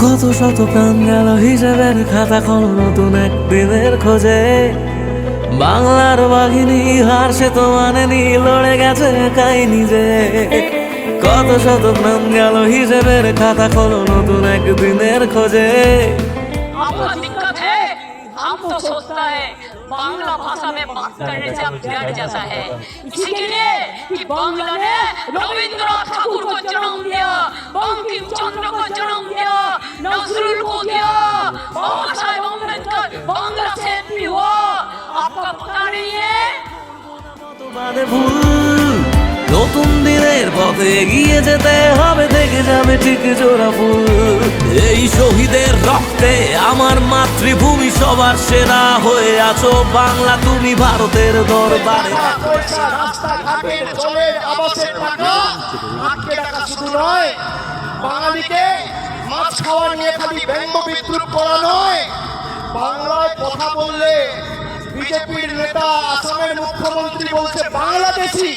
কত শত প্রাণ গেল হিসেবের খাতা খোল নতুন এক দিনের খোঁজে বাংলার বাঘিনী হার সে তো মানেনি লড়ে গেছে একাই নিজে কত শত প্রাণ গেল হিসেবের খাতা খোল নতুন এক দিনের খোঁজে आपका दिक्कत है हम तो सोचता है बांग्ला भाषा में बात करने से अब डर जाता है इसी के लिए कि बांग्ला ने रविंद्रनाथ ठाकुर को जन्म दिया নতুন দিনের পথে এগিয়ে যেতে হবে, দেখে যাবে ঠিক জোড়া ফুল এই শহীদের রক্তে আমার মাতৃভূমি সবার সেরা হয়ে আছো। বাংলা, তুমি ভারতের দরবারে। বাঙালিকে মাছ খাওয়া নিয়ে খালি ব্যঙ্গ বিদ্রুপ করা নয়, বাংলায় কথা বললে বিজেপির নেতা আসামের মুখ্যমন্ত্রী বলছে বাংলাদেশি